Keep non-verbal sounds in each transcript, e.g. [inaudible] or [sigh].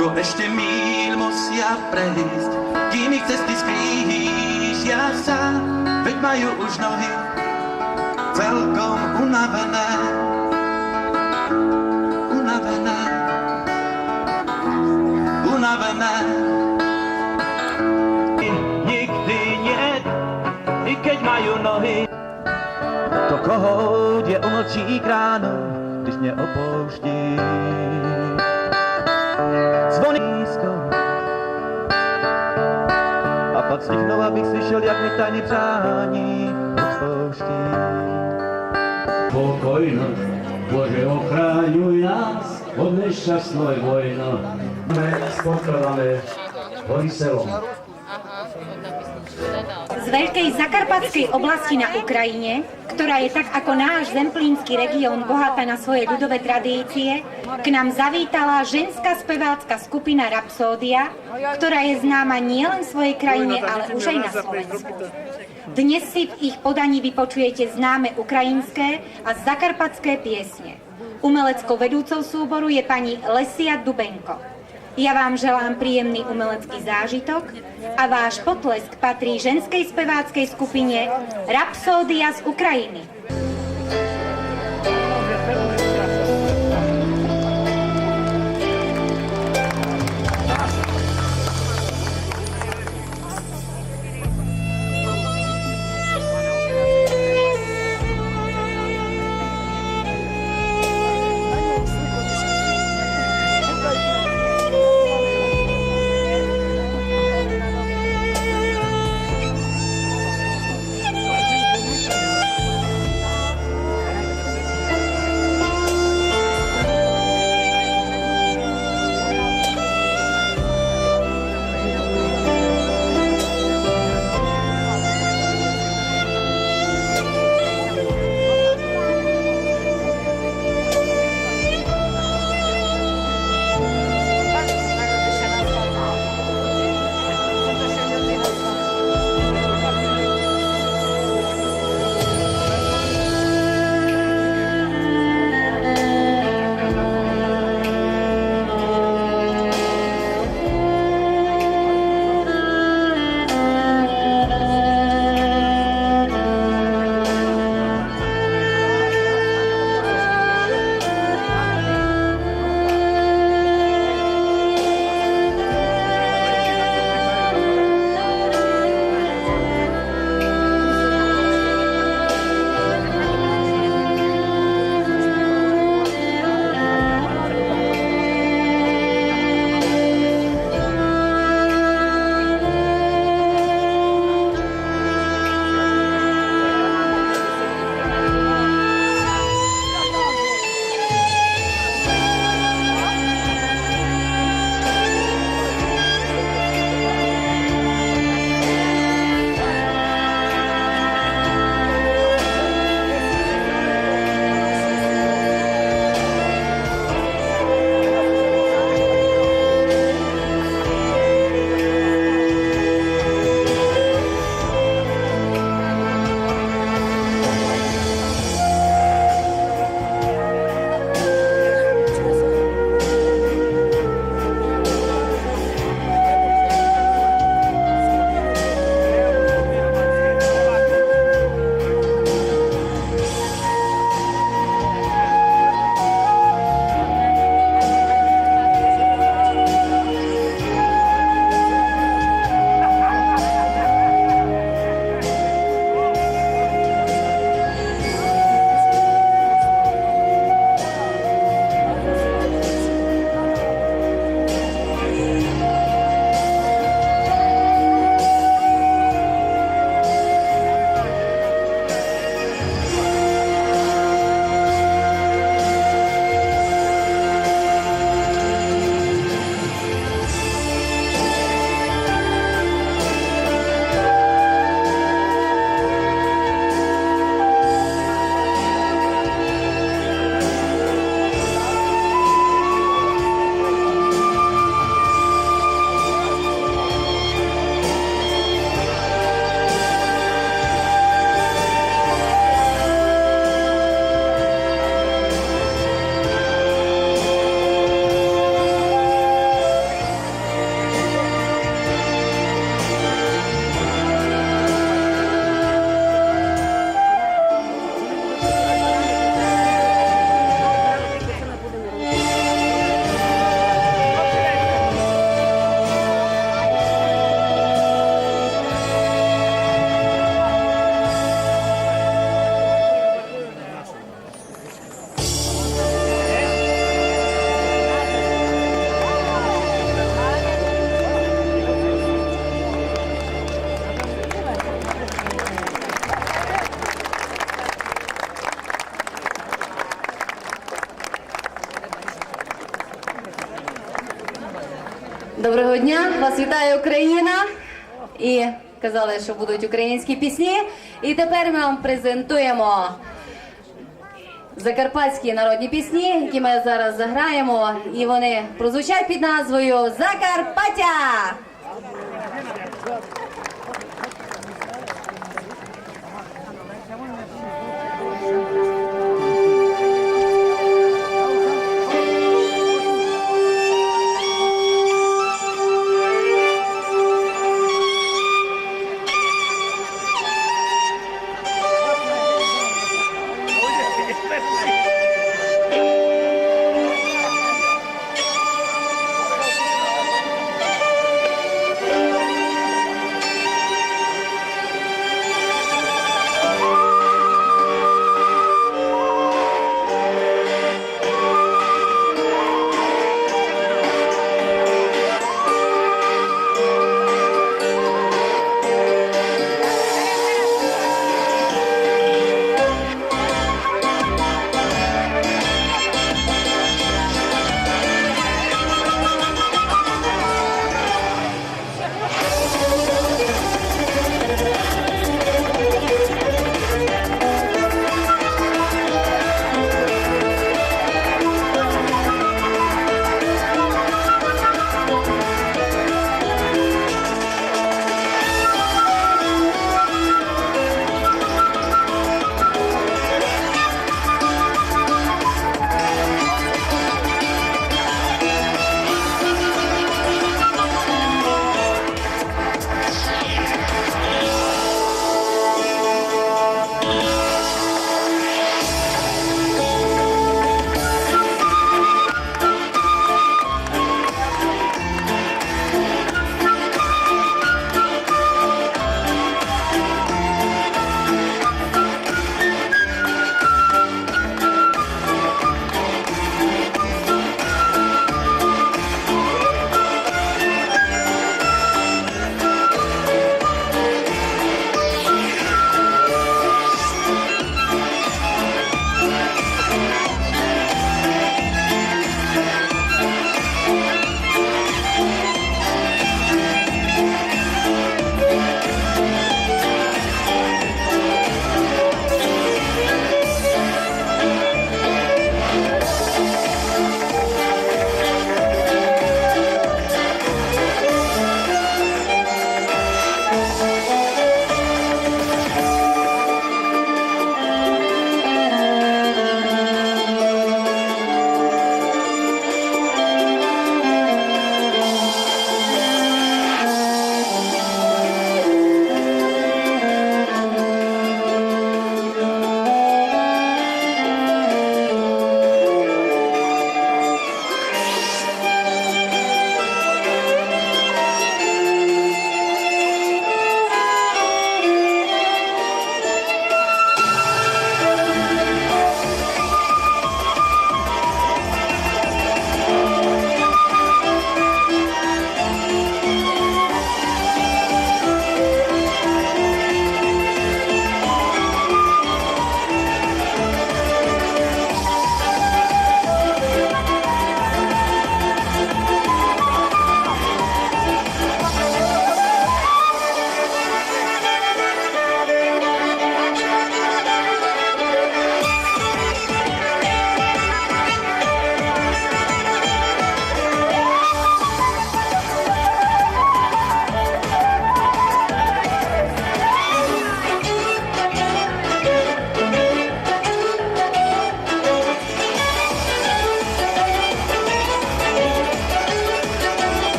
Koľko ešte míl musia prejsť, kým ich cesty skrížia sa, veď majú už nohy celkom unavené. Unavené. Unavené. Nikdy nie, i keď majú nohy. To kohout je umlčí kránou, když mě opouští. Odstýchnou, abych slyšel, jak mi tajný přání odpouští. Pokojnost, Bože, ochraňuj nás od nešťastnej vojny. Sme spontrované Boriselom. Aha, z Veľkej Zakarpatskej oblasti na Ukrajine, ktorá je tak ako náš zemplínsky región bohatá na svoje ľudové tradície, k nám zavítala ženská spevácka skupina Rapsódia, ktorá je známa nielen svojej krajine, ale už aj na Slovensku. Dnes si v ich podaní vypočujete známe ukrajinské a zakarpatské piesne. Umeleckou vedúcou súboru je pani Lesia Dubenko. Ja vám želám príjemný umelecký zážitok a váš potlesk patrí ženskej speváckej skupine Rapsódia z Ukrajiny. Доброго дня, вас вітає Україна. І казали, що будуть українські пісні. І тепер ми вам презентуємо закарпатські народні пісні, які ми зараз заграємо. І вони прозвучать під назвою Закарпаття.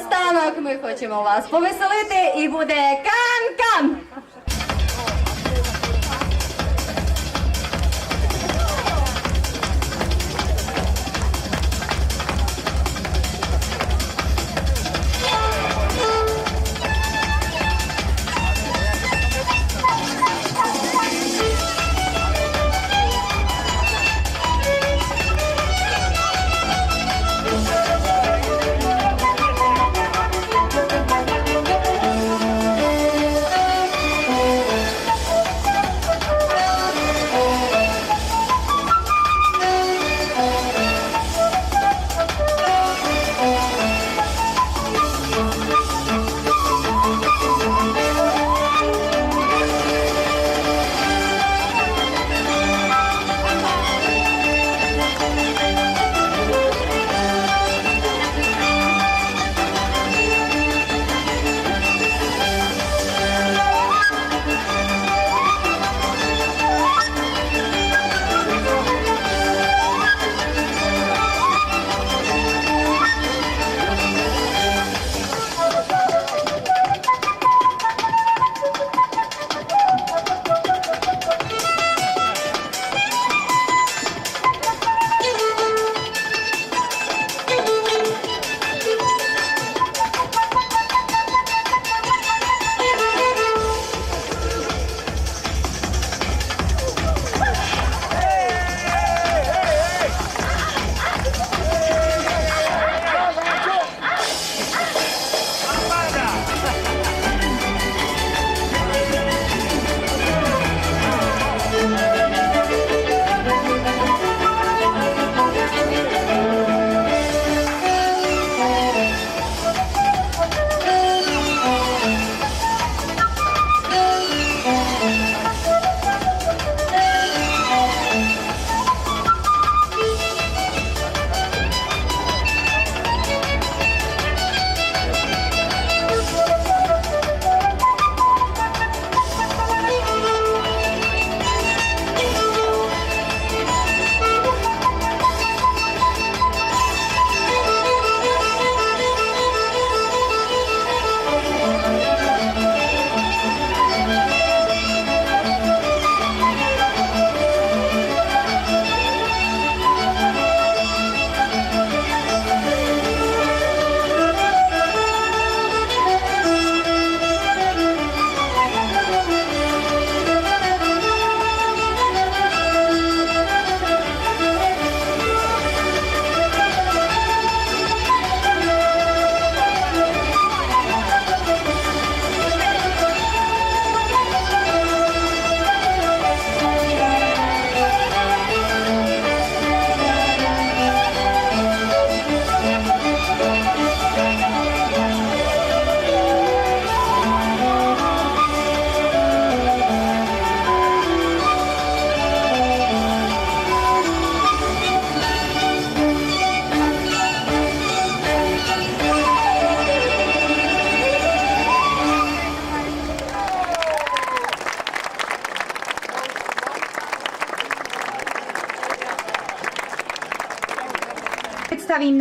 Наостанок ми хочемо вас повеселити і буде кан-кан.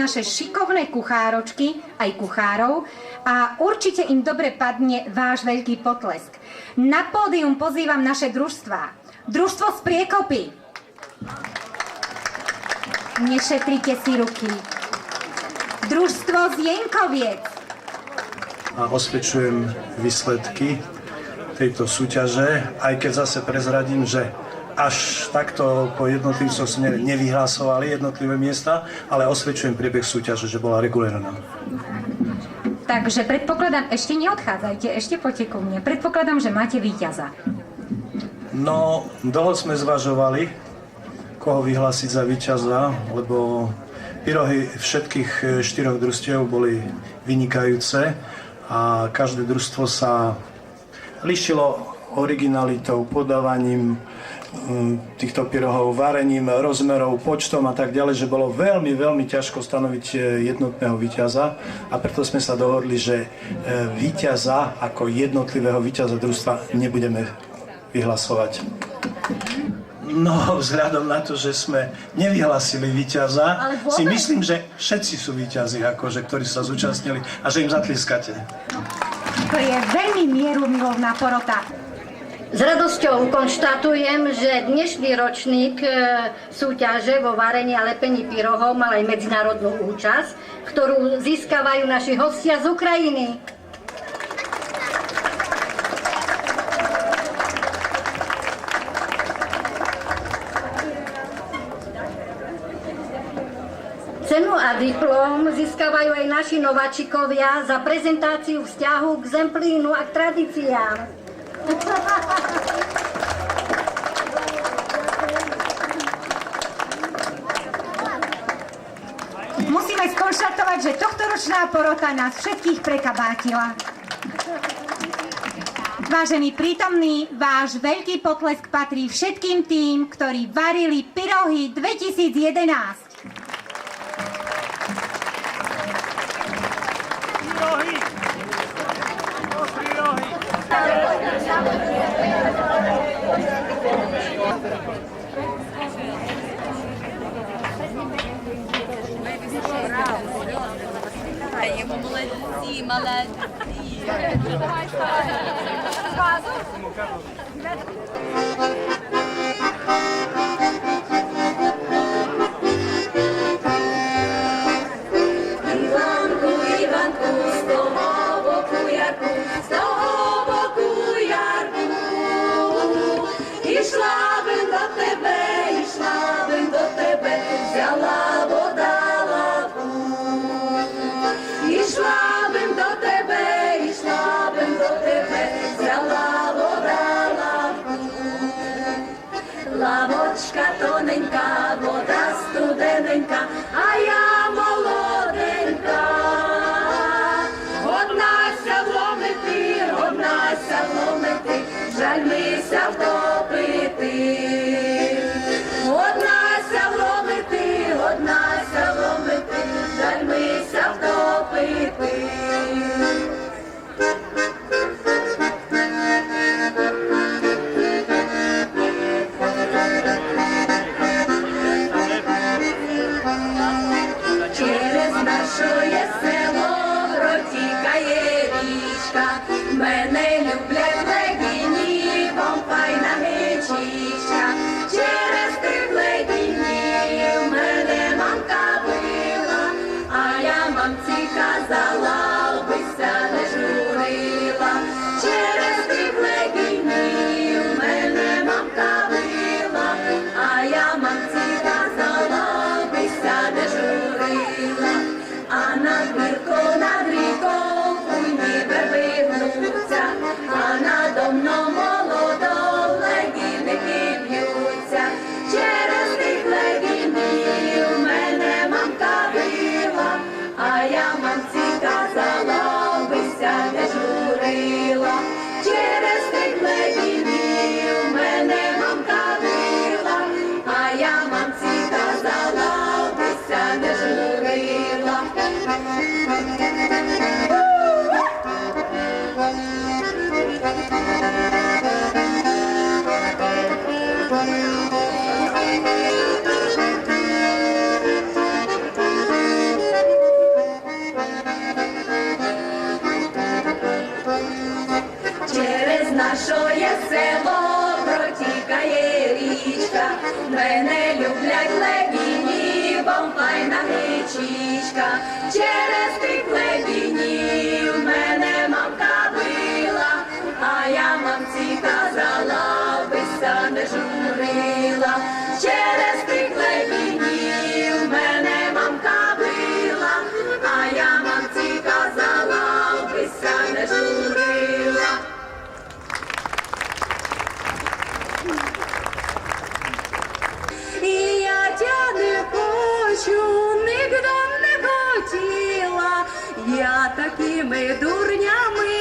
Naše šikovné kucháročky, aj kuchárov a určite im dobre padne váš veľký potlesk. Na pódium pozývam naše družstva. Družstvo z Priekopy. Nešetrite si ruky. Družstvo z Jenkoviec. a osvedčujem výsledky tejto súťaže, aj keď zase prezradím, že až takto po jednotlivcoch sme nevyhlasovali jednotlivé miesta, ale osvedčujem priebeh súťaže, že bola regulérna. Takže predpokladám, ešte neodchádzajte, ešte poďte ku mne. Predpokladám, že máte víťaza. No, dlho sme zvažovali, koho vyhlásiť za víťaza, lebo pyrohy všetkých e, štyroch družstiev boli vynikajúce a každé družstvo sa lišilo originalitou, podávaním Mm, týchto pyrohov varením, rozmerov, počtom a tak ďalej, že bolo veľmi, veľmi ťažko stanoviť e, jednotného víťaza a preto sme sa dohodli, že e, víťaza ako jednotlivého víťaza družstva nebudeme vyhlasovať. No, vzhľadom na to, že sme nevyhlasili víťaza, si myslím, že všetci sú víťazi, akože, ktorí sa zúčastnili a že im zatliskate. To je veľmi mierumilovná porota. S radosťou konštatujem, že dnešný ročník e, súťaže vo varení a lepení pyrohov mal aj medzinárodnú účasť, ktorú získavajú naši hostia z Ukrajiny. Cenu a diplom získavajú aj naši nováčikovia za prezentáciu vzťahu k zemplínu a k tradíciám. Musíme skonštatovať, že tohtoročná porota nás všetkých prekabátila. Vážení prítomní, váš veľký potlesk patrí všetkým tým, ktorí varili pyrohy 2011. Carlos. холодненька, вода студененька, а я молоденька, Одна ся однася вломити, однася ломити, жаль мися в тому. мене люблять лебінівом, файна гречичка, через тих лебінів мене мамка била, а я мамці казала, би не журила. Через такими дурнями.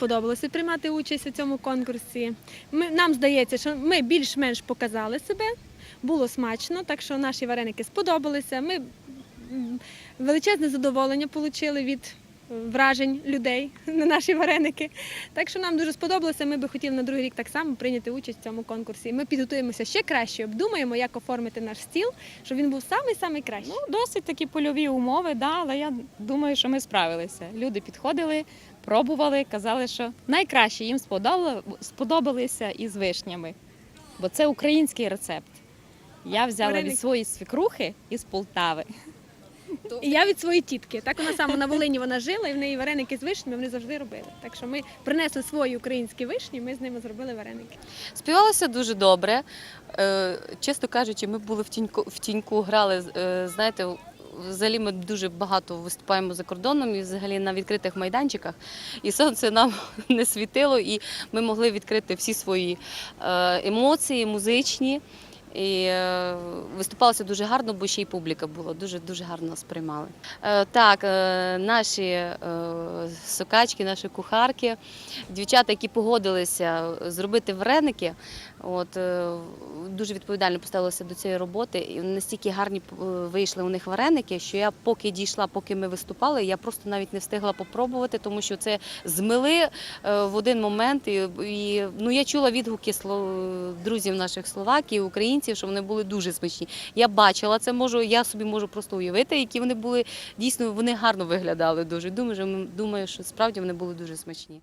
Сподобалося приймати участь у цьому конкурсі. Ми, нам здається, що ми більш-менш показали себе, було смачно, так що наші вареники сподобалися. Ми величезне задоволення отримали від вражень людей [laughs] на наші вареники. Так що нам дуже сподобалося. Ми би хотіли на другий рік так само прийняти участь в цьому конкурсі. Ми підготуємося ще краще, обдумаємо, як оформити наш стіл, щоб він був самий-самий кращий. Ну, досить такі польові умови, да, але я думаю, що ми справилися. Люди підходили, пробували, казали, що найкраще їм сподобалися із вишнями, бо це український рецепт. Я взяла від своєї свекрухи із Полтави. І я від своєї тітки. Так вона саме на Волині вона жила, і в неї вареники з вишнями вони завжди робили. Так що ми принесли свої українські вишні, ми з ними зробили вареники. Співалося дуже добре. Е, Чесно кажучи, ми були в тіньку, в тіньку грали. е, Знаєте, взагалі ми дуже багато виступаємо за кордоном і взагалі на відкритих майданчиках. І сонце нам [laughs] не світило, і ми могли відкрити всі свої е, емоції, музичні. І е, виступалося дуже гарно, бо ще й публіка була дуже дуже гарно нас приймали. Е, так, наші сокачки, наші кухарки, дівчата, які погодилися зробити вареники, от е, дуже відповідально поставилися до цієї роботи. І настільки гарні е, вийшли у них вареники, що я поки дійшла, поки ми виступали, я просто навіть не встигла попробувати, тому що це змили е, в один момент. І, і ну я чула відгуки друзів наших словаків, українців, що вони були дуже смачні. Я бачила це, можу, я собі можу просто уявити, які вони були дійсно вони гарно виглядали дуже. Думаю, що думаю, що справді вони були дуже смачні.